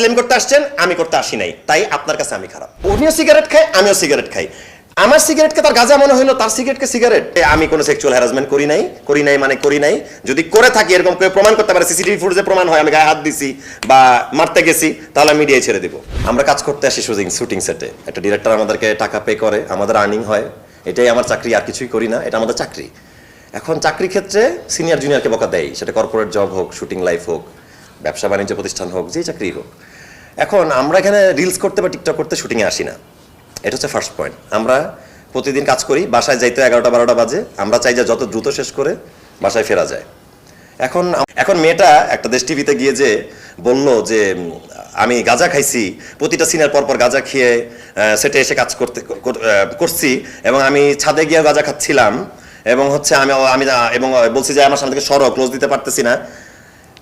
ফাইজলামি করতে আসছেন, আমি করতে আসি নাই। তাই আপনার কাছে আমি খারাপ। উনিও সিগারেট খায়, আমিও সিগারেট খাই। আমার সিগারেটকে তার গাজা মনে হলো তার সিগারেটকে সিগারেট। আমি কোনো সেক্সুয়াল হ্যারাসমেন্ট করি নাই করি নাই মানে করি নাই। যদি করে থাকি, এরকম কেউ প্রমাণ করতে পারে সিসিটিভি ফুটেজে প্রমাণ হয়, আমি গায়ে হাত দিছি বা মারতে গেছি, তাহলে মিডিয়ায় ছেড়ে দিব। আমরা কাজ করতে আসি শুটিং শুটিং সেটে একটা ডিরেক্টর আমাদেরকে টাকা পে করে, আমাদের আর্নিং হয়। এটাই আমার চাকরি, আর কিছুই করি না, এটা আমাদের চাকরি। এখন চাকরি ক্ষেত্রে সিনিয়র জুনিয়রকে বকা দেয়, সেটা কর্পোরেট জব হোক শুটিং লাইফ হোক। ব্যবসা বাণিজ্য প্রতিষ্ঠান হোক যেই চাকরি হোক। এখন আমরা এখানে রিলস করতে বা টিকটক করতে শুটিংয়ে আসি না। এটা হচ্ছে ফার্স্ট পয়েন্ট আমরা প্রতিদিন কাজ করি, বাসায় যাইতে এগারোটা বারোটা বাজে। আমরা চাই যে যত দ্রুত শেষ করে বাসায় ফেরা যায়। এখন এখন মেয়েটা একটা দেশ টিভিতে গিয়ে যে বলল যে আমি গাঁজা খাইছি, প্রতিটা সিনের পর পর গাঁজা খেয়ে সেটে এসে কাজ করতে করছি এবং আমি ছাদে গিয়ে গাঁজা খাচ্ছিলাম এবং হচ্ছে আমি আমি এবং বলছি যে আমার সামনে থেকে সরো ক্লোজ দিতে পারতেছি না।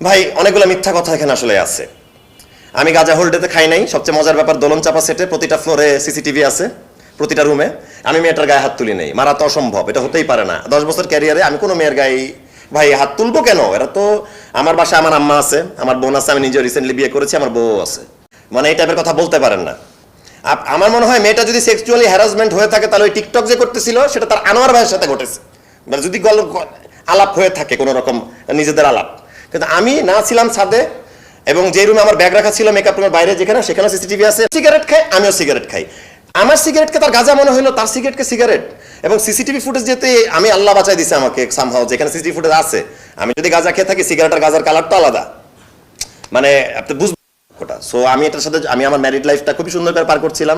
ভাই, অনেকগুলো মিথ্যা কথা এখানে আসলে আছে। আমি গাজা হোল্ডেতে খাই নাই, সবচেয়ে মজার ব্যাপার দোলন চাপা সেটে প্রতিটা ফ্লোরে সিসিটিভি আছে, প্রতিটা রুমে। আমি মেয়েটার গায়ে হাত তুলি নেই, মারা তো অসম্ভব, এটা হতেই পারে না। দশ বছর ক্যারিয়ারে আমি কোনো মেয়ের গায়ে ভাই হাত তুলবো কেন? এরা তো আমার বাসায় আমার আম্মা আছে, আমার বোন আছে, আমি নিজে রিসেন্টলি বিয়ে করেছি, আমার বউ আছে। মানে এই টাইপের কথা বলতে পারেন না। আমার মনে হয় মেয়েটা যদি সেক্সুয়ালি হ্যারাসমেন্ট হয়ে থাকে, তাহলে ওই টিকটক যে করতেছিল, সেটা তার আনোয়ার ভাইয়ের সাথে ঘটেছে। মানে যদি গল আলাপ হয়ে থাকে কোনো রকম, নিজেদের আলাপ। কিন্তু আমি না ছিলাম ছাদে এবং যে রুমে আমার ব্যাগ রাখা ছিল মেকআপ রুমের বাইরে যেখানে সেখানে সিসিটিভি আছে। সিগারেট খাই, আমিও সিগারেট খাই। আমার সিগারেটকে তার গাজা মনে হলো তার সিগারেটকে সিগারেট এবং সিসিটিভি ফুটেজ যেতে আমি আল্লাহ বাঁচাই দিছে আমাকে সামহাও যেখানে সিসিটিভি ফুটেজ আছে। আমি যদি গাজা খেয়ে থাকি সিগারেট আর গাজার কালার তো আলাদা। মানে আপনি বুঝবেন সো আমি এটার সাথে, আমি আমার ম্যারিড লাইফটা খুবই সুন্দর করে পার করছিলাম।